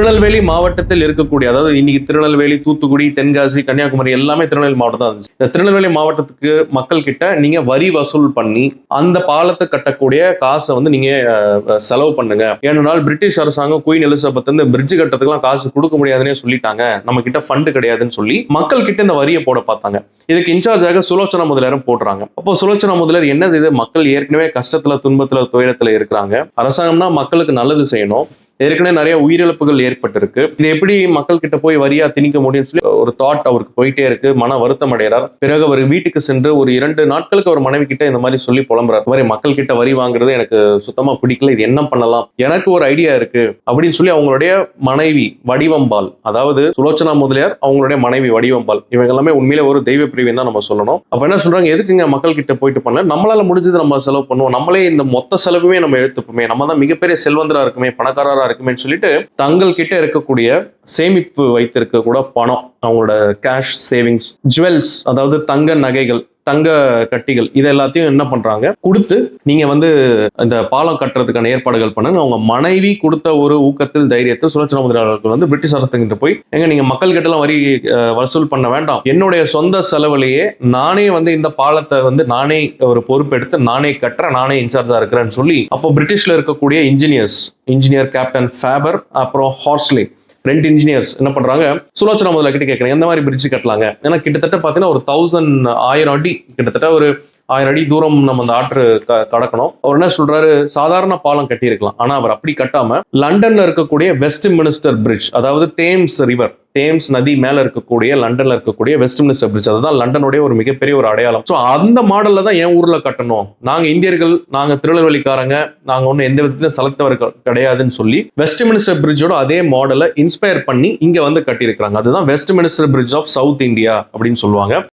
திருநெல்வேலி மாவட்டத்தில் இருக்கக்கூடிய அதாவது இன்னைக்கு திருநெல்வேலி தூத்துக்குடி தென்காசி கன்னியாகுமரி எல்லாமே திருநெல்வேலி மாவட்டம் தான் இருந்துச்சு. இந்த திருநெல்வேலி மாவட்டத்துக்கு மக்கள் கிட்ட நீங்க வரி வசூல் பண்ணி அந்த பாலத்தை கட்டக்கூடிய காசை வந்து நீங்க செலவு பண்ணுங்க. ஏனென்றால் பிரிட்டிஷ் அரசாங்கம் குயின் எலிசபெத் இந்த பிரிட்ஜ் கட்டத்துக்குலாம் காசு கொடுக்க முடியாதுன்னே சொல்லிட்டாங்க. நம்ம கிட்ட ஃபண்டு கிடையாதுன்னு சொல்லி மக்கள் கிட்ட இந்த வரியை போட பார்த்தாங்க. இதுக்கு இன்சார்ஜாக சுலோச்சனா முதலியாரும் போடுறாங்க. அப்போ சுலோச்சனா முதலியார் என்னது இது? மக்கள் ஏற்கனவே கஷ்டத்துல துன்பத்துல துயரத்துல இருக்கிறாங்க. அரசாங்கம்னா மக்களுக்கு நல்லது செய்யணும். ஏற்கனவே நிறைய உயிரிழப்புகள் ஏற்பட்டிருக்கு. இது எப்படி மக்கள் கிட்ட போய் வரியா திணிக்க முடியும்னு சொல்லி ஒரு தாட் அவருக்கு போயிட்டே இருக்கு. மன வருத்தம் அடைகிறார். பிறகு அவர் வீட்டுக்கு சென்று ஒரு இரண்டு நாட்களுக்கு அவர் மனைவி கிட்ட இந்த மாதிரி சொல்லி புலம்புறாரு. மாதிரி மக்கள் கிட்ட வரி வாங்குறது எனக்கு சுத்தமா பிடிக்கல. இது என்ன பண்ணலாம்? எனக்கு ஒரு ஐடியா இருக்கு. அப்படின்னு சொல்லி அவங்களுடைய மனைவி வடிவம்பால் அதாவது சுலோச்சனா முதலியார் அவங்களுடைய மனைவி வடிவம்பால் இவங்க எல்லாமே உண்மையிலே ஒரு தெய்வ பிரிவின் தான் நம்ம சொல்லணும். அப்ப என்ன சொல்றாங்க? எதுக்குங்க மக்கள் கிட்ட போயிட்டு பண்ணல நம்மளால முடிஞ்சது நம்ம செலவு பண்ணுவோம். நம்மளே இந்த மொத்த செலவுமே நம்ம எடுத்துப்போமே. நம்ம தான் மிகப்பெரிய செல்வந்தரா இருக்குமே பணக்காரரா இருக்குமே சொல்லிட்டு தங்கள் கிட்ட இருக்கக்கூடிய சேமிப்பு வைத்திருக்க கூட பணம் அவங்களோட கேஷ் சேவிங்ஸ் ஜுவல்ஸ் அதாவது தங்க நகைகள் தங்க கட்டிகள் இது எல்லாத்தையும் என்ன பண்றாங்க? கொடுத்து நீங்க வந்து இந்த பாலம் கட்டுறதுக்கான ஏற்பாடுகள் பண்ணுங்க. அவங்க மனைவி கொடுத்த ஒரு ஊக்கத்தில் தைரியத்தை சுழற்சி முதலாளர்கள் வந்து பிரிட்டிஷ் அரசுங்கிட்ட போய் எங்க நீங்க மக்கள் கிட்ட எல்லாம் வரி வசூல் பண்ண வேண்டாம். என்னுடைய சொந்த செலவுலயே நானே வந்து இந்த பாலத்தை வந்து நானே ஒரு பொறுப்பெடுத்து நானே கட்டுறேன் நானே இன்சார்ஜா இருக்கிறேன்னு சொல்லி அப்போ பிரிட்டிஷ்ல இருக்கக்கூடிய இன்ஜினியர்ஸ் இன்ஜினியர் கேப்டன் ஃபேபர் அப்புறம் ஹார்ஸ்லே ரெண்டு இன்ஜினியர்ஸ் என்ன பண்றாங்க? சுலோச்சனா முதல்ல கிட்ட கேட்கறாங்க எந்த மாதிரி பிரிட்ஜ் கட்டலாங்க? ஏன்னா கிட்டத்தட்ட பார்த்தீங்கன்னா ஒரு தௌசண்ட் ஆயிரம் அடி கிட்டத்தட்ட ஒரு ஆயிரம் அடி தூரம் நம்ம அந்த ஆற்று க- கடக்கணும். அவர் என்ன சொல்றாரு? சாதாரண பாலம் கட்டியிருக்கலாம். ஆனா அவர் அப்படி கட்டாம லண்டன்ல இருக்கக்கூடிய வெஸ்ட் மினிஸ்டர் பிரிட்ஜ் அதாவது தேம்ஸ் ரிவர் தேம்ஸ் நதி மேலே இருக்கக்கூடிய லண்டனில் இருக்கக்கூடிய வெஸ்ட் மினிஸ்டர் பிரிட்ஜ் அதுதான் லண்டனுடைய ஒரு மிகப்பெரிய ஒரு அடையாளம். ஸோ அந்த மாடலில் தான் என் ஊரில் கட்டணும். நாங்கள் இந்தியர்கள் நாங்கள் திருநெல்வேலிக்காரங்க நாங்கள் ஒன்றும் எந்த விதத்திலும் செலக்தவர் கிடையாதுன்னு சொல்லி வெஸ்ட் மினிஸ்டர் பிரிட்ஜோட அதே மாடலை இன்ஸ்பயர் பண்ணி இங்கே வந்து கட்டியிருக்கிறாங்க. அதுதான் Westminster bridge of South India அப்படின்னு சொல்லுவாங்க.